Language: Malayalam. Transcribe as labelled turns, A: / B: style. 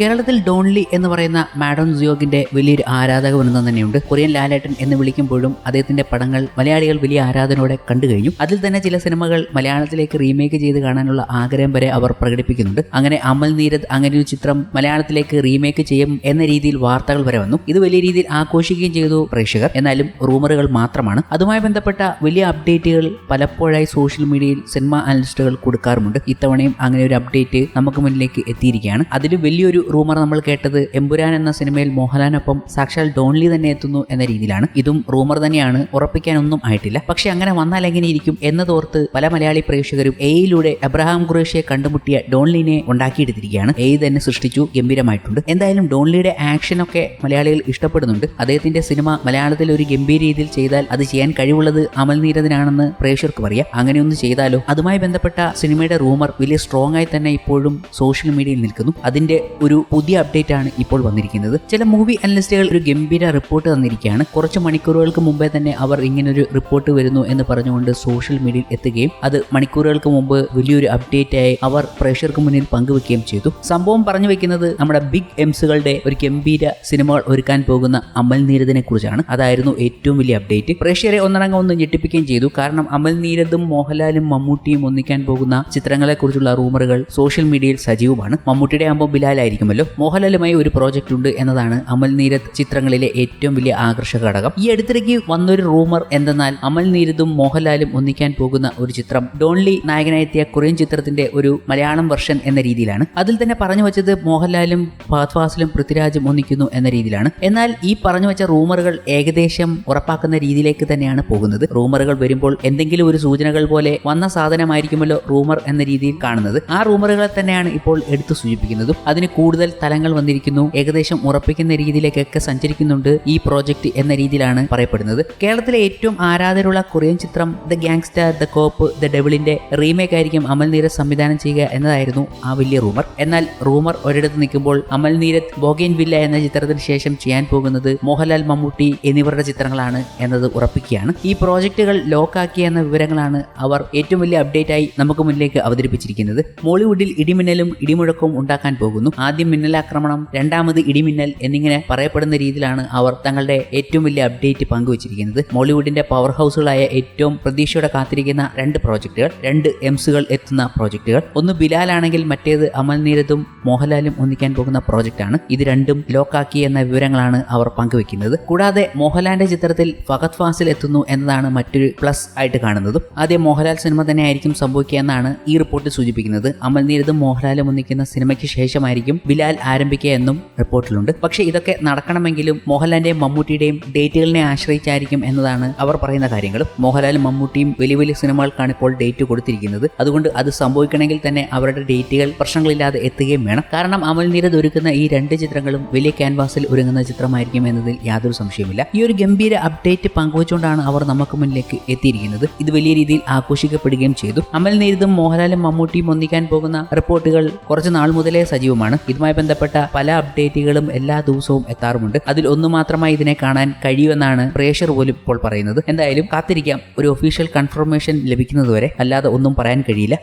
A: കേരളത്തിൽ ഡോൺലി എന്ന് പറയുന്ന മാഡം സിയോഗിന്റെ വലിയൊരു ആരാധക വൃന്ദം തന്നെയുണ്ട്. കൊറിയൻ ലാലേട്ടൻ എന്ന് വിളിക്കുമ്പോഴും അദ്ദേഹത്തിന്റെ പടങ്ങൾ മലയാളികൾ വലിയ ആരാധനയോടെ കണ്ടു കഴിഞ്ഞു. അതിൽ തന്നെ ചില സിനിമകൾ മലയാളത്തിലേക്ക് റീമേക്ക് ചെയ്ത് കാണാനുള്ള ആഗ്രഹം വരെ അവർ പ്രകടിപ്പിക്കുന്നുണ്ട്. അങ്ങനെ അമൽ നീരദ് അങ്ങനെ ഒരു ചിത്രം മലയാളത്തിലേക്ക് റീമേക്ക് ചെയ്യും എന്ന രീതിയിൽ വാർത്തകൾ വരെ വന്നു. ഇത് വലിയ രീതിയിൽ ആഘോഷിക്കുകയും ചെയ്തു പ്രേക്ഷകർ. എന്നാലും റൂമറുകൾ മാത്രമാണ്. അതുമായി ബന്ധപ്പെട്ട വലിയ അപ്ഡേറ്റുകൾ പലപ്പോഴായി സോഷ്യൽ മീഡിയയിൽ സിനിമ അനലിസ്റ്റുകൾ കൊടുക്കാറുമുണ്ട്. ഇത്തവണയും അങ്ങനെ ഒരു അപ്ഡേറ്റ് നമുക്ക് മുന്നിലേക്ക് എത്തിയിരിക്കുകയാണ്. അതിൽ വലിയൊരു റൂമർ നമ്മൾ കേട്ടത് എമ്പുരാൻ എന്ന സിനിമയിൽ മോഹൻലാലിനൊപ്പം സാക്ഷാൽ ഡോൺലി തന്നെ എത്തുന്നു എന്ന രീതിയിലാണ്. ഇതും റൂമർ തന്നെയാണ്. ഉറപ്പിക്കാനൊന്നും ആയിട്ടില്ല. പക്ഷെ അങ്ങനെ വന്നാൽ എങ്ങനെയിരിക്കും എന്നതോർത്ത് പല മലയാളി പ്രേക്ഷകരും എയിലൂടെ അബ്രഹാം ഖുറേഷിയെ കണ്ടുമുട്ടിയ ഡോൺലിനെ ഉണ്ടാക്കിയെടുത്തിരിക്കുകയാണ്. എയ് തന്നെ സൃഷ്ടിച്ചു ഗംഭീരമായിട്ടുണ്ട്. എന്തായാലും ഡോൺലിയുടെ ആക്ഷൻ ഒക്കെ മലയാളികൾ ഇഷ്ടപ്പെടുന്നുണ്ട്. അദ്ദേഹത്തിന്റെ സിനിമ മലയാളത്തിൽ ഒരു ഗംഭീര രീതിയിൽ ചെയ്താൽ അത് ചെയ്യാൻ കഴിവുള്ളത് അമൽ നീരദിനാണെന്ന് പ്രേക്ഷകർക്ക് പറയാം. അങ്ങനെ ഒന്ന് ചെയ്താലോ? അതുമായി ബന്ധപ്പെട്ട സിനിമയുടെ റൂമർ വലിയ സ്ട്രോങ് ആയി തന്നെ ഇപ്പോഴും സോഷ്യൽ മീഡിയയിൽ നിൽക്കുന്നു. അതിന്റെ ഒരു പുതിയ അപ്ഡേറ്റ് ആണ് ഇപ്പോൾ വന്നിരിക്കുന്നത്. ചില മൂവി അനലിസ്റ്റുകൾ ഒരു ഗംഭീര റിപ്പോർട്ട് തന്നിരിക്കുകയാണ്. കുറച്ച് മണിക്കൂറുകൾക്ക് മുമ്പേ തന്നെ അവർ ഇങ്ങനൊരു റിപ്പോർട്ട് വരുന്നു എന്ന് പറഞ്ഞുകൊണ്ട് സോഷ്യൽ മീഡിയയിൽ എത്തുകയും അത് മണിക്കൂറുകൾക്ക് മുമ്പ് വലിയൊരു അപ്ഡേറ്റ് ആയി അവർ പ്രേക്ഷകർക്ക് മുന്നിൽ പങ്കുവെക്കുകയും ചെയ്തു. സംഭവം പറഞ്ഞു വെക്കുന്നത് നമ്മുടെ ബിഗ് എംസുകളുടെ ഒരു ഗംഭീര സിനിമകൾ ഒരുക്കാൻ പോകുന്ന അമൽ നീരദിനെ കുറിച്ചാണ്. അതായിരുന്നു ഏറ്റവും വലിയ അപ്ഡേറ്റ് പ്രേക്ഷകരെ ഒന്നടങ്കം ഒന്ന് ഞെട്ടിപ്പിക്കുകയും ചെയ്തു. കാരണം അമൽ നീരദും മോഹൻലാലും മമ്മൂട്ടിയും ഒന്നിക്കാൻ പോകുന്ന ചിത്രങ്ങളെക്കുറിച്ചുള്ള റൂമറുകൾ സോഷ്യൽ മീഡിയയിൽ സജീവമാണ്. മമ്മൂട്ടിയുടെ ആകുമ്പോൾ ബിലാലായിരിക്കുമല്ലോ മോഹൻലാലുമായി ഒരു പ്രോജക്റ്റ് ഉണ്ട് എന്നതാണ് അമൽ നീരദ് ചിത്രങ്ങളിലെ ഏറ്റവും വലിയ ആകർഷക ഘടകം. ഈ അടുത്തിടയ്ക്ക് വന്നൊരു റൂമർ എന്തെന്നാൽ അമൽ നീരദും മോഹൻലാലും ഒന്നിക്കാൻ പോകുന്ന ഒരു ചിത്രം. ഡോൺലി നായകനായെത്തിയ കൊറിയൻ ചിത്രത്തിന്റെ ഒരു മലയാളം വെർഷൻ എന്ന രീതിയിലാണ്. അതിൽ തന്നെ പറഞ്ഞു വെച്ചത് മോഹൻലാലും ഫഹദ് ഫാസിലും പൃഥ്വിരാജും ഒന്നിക്കുന്നു എന്ന രീതിയിലാണ്. എന്നാൽ ഈ പറഞ്ഞു വെച്ച റൂമറുകൾ ഏകദേശം ഉറപ്പാക്കുന്ന രീതിയിലേക്ക് തന്നെയാണ് പോകുന്നത്. റൂമറുകൾ വരുമ്പോൾ എന്തെങ്കിലും ഒരു സൂചനകൾ പോലെ വന്ന സാധനമായിരിക്കുമല്ലോ റൂമർ എന്ന രീതിയിൽ കാണുന്നത്. ആ റൂമറുകളെ തന്നെയാണ് ഇപ്പോൾ എടുത്തു സൂചിപ്പിക്കുന്നതും. അതിന് കൂടുതൽ തലങ്ങൾ വന്നിരിക്കുന്നു. ഏകദേശം ഉറപ്പിക്കുന്ന രീതിയിലേക്കൊക്കെ സഞ്ചരിക്കുന്നുണ്ട് ഈ പ്രോജക്റ്റ് എന്ന രീതിയിലാണ് പറയപ്പെടുന്നത്. കേരളത്തിലെ ഏറ്റവും ആരാധകരുള്ള കൊറിയൻ ചിത്രം the gangster the cop the ഡെവിളിന്റെ remake ആയിരിക്കും അമൽ നീരജ് സംവിധാനം ചെയ്യുക എന്നതായിരുന്നു ആ വലിയ റൂമർ എന്നാൽ റൂമർ ഒരിടത്ത് നിൽക്കുമ്പോൾ അമൽ നീരജ് ബോഗേൻ വില്ല എന്ന ചിത്രത്തിന് ശേഷം ചെയ്യാൻ പോകുന്നത് മോഹൻലാൽ മമ്മൂട്ടി എന്നിവരുടെ ചിത്രങ്ങളാണ് എന്നത് ഉറപ്പിക്കുകയാണ്. ഈ പ്രോജക്റ്റുകൾ ലോക്കാക്കിയ എന്ന വിവരങ്ങളാണ് അവർ ഏറ്റവും വലിയ അപ്ഡേറ്റ് ആയി നമുക്ക് മുന്നിലേക്ക് അവതരിപ്പിച്ചിരിക്കുന്നത്. മോളിവുഡിൽ ഇടിമിന്നലും ഇടിമുഴക്കവും ഉണ്ടാക്കാൻ പോകുന്നു. ആദ്യം മിന്നലാക്രമണം രണ്ടാമത് ഇടിമിന്നൽ എന്നിങ്ങനെ പറയപ്പെടുന്ന രീതിയിലാണ് അവർ തങ്ങളുടെ ഏറ്റവും വലിയ അപ്ഡേറ്റ് പങ്കുവച്ചിരിക്കുന്നത്. മോളിവുഡിന്റെ പവർ ഹൗസുകളായ ഏറ്റവും പ്രതീക്ഷയോടെ കാത്തിരിക്കുന്ന രണ്ട് പ്രോജക്റ്റുകൾ രണ്ട് എംസുകൾ എത്തുന്ന പ്രോജക്റ്റുകൾ ഒന്ന് ബിലാലാണെങ്കിൽ മറ്റേത് അമൽ നീരദും മോഹൻലാലും ഒന്നിക്കാൻ പോകുന്ന പ്രോജക്റ്റാണ് ഇത് രണ്ടും ലോക്കാക്കി എന്ന വിവരങ്ങളാണ് അവർ പങ്കുവെക്കുന്നത് കൂടാതെ മോഹൻലാലിന്റെ ചിത്രത്തിൽ ഫഹദ് ഫാസിൽ എത്തുന്നു എന്നതാണ് മറ്റൊരു പ്ലസ് ആയിട്ട് കാണുന്നതും. ആദ്യം മോഹൻലാൽ സിനിമ തന്നെ ആയിരിക്കും സംഭവിക്കുക എന്നാണ് ഈ റിപ്പോർട്ട് സൂചിപ്പിക്കുന്നത്. അമൽ നീരദും മോഹൻലാലും ഒന്നിക്കുന്ന സിനിമയ്ക്ക് ശേഷമായിരിക്കും ബിലാൽ ആരംഭിക്കുക എന്നും റിപ്പോർട്ടിലുണ്ട്. പക്ഷേ ഇതൊക്കെ നടക്കണമെങ്കിലും മോഹൻലാലിന്റെയും മമ്മൂട്ടിയുടെയും ഡേറ്റുകളിനെ ആശ്രയിച്ചായിരിക്കും എന്നതാണ് അവർ പറയുന്ന കാര്യങ്ങൾ മോഹൻലാലും മമ്മൂട്ടിയും വലിയ വലിയ സിനിമകൾക്കാണ് ഇപ്പോൾ ഡേറ്റ് കൊടുത്തിരിക്കുന്നത്. അതുകൊണ്ട് അത് സംഭവിക്കണമെങ്കിൽ തന്നെ അവരുടെ ഡേറ്റുകൾ പ്രശ്നങ്ങളില്ലാതെ എത്തുകയും വേണം. കാരണം അമൽ നീരദ് ഒരുക്കുന്ന ഈ രണ്ട് ചിത്രങ്ങളും വലിയ ക്യാൻവാസിൽ ഒരുങ്ങുന്ന ചിത്രമായിരിക്കും എന്നതിൽ യാതൊരു സംശയമില്ല ഈ ഒരു ഗംഭീര അപ്ഡേറ്റ് പങ്കുവച്ചുകൊണ്ടാണ് അവർ നമുക്ക് മുന്നിലേക്ക് എത്തിയിരിക്കുന്നത്. ഇത് വലിയ രീതിയിൽ ആഘോഷിക്കപ്പെടുകയും ചെയ്തു. അമൽ നീരദും മോഹൻലാലും മമ്മൂട്ടിയും ഒന്നിക്കാൻ പോകുന്ന റിപ്പോർട്ടുകൾ കുറച്ച് നാൾ മുതലേ സജീവമാണ്. ഇതുമായി ബന്ധപ്പെട്ട പല അപ്ഡേറ്റുകളും എല്ലാ ദിവസവും എത്താറുമുണ്ട്. അതിൽ ഒന്ന് മാത്രമായി ഇതിനെ കാണാൻ കഴിയുമെന്നാണ് പ്രേഷർ പോലും ഇപ്പോൾ പറയുന്നത്. എന്തായാലും കാത്തിരിക്കാം. ഒരു ഒഫീഷ്യൽ കൺഫർമേഷൻ ലഭിക്കുന്നതുവരെ. അല്ലാതെ ഒന്നും പറയാൻ കഴിയില്ല.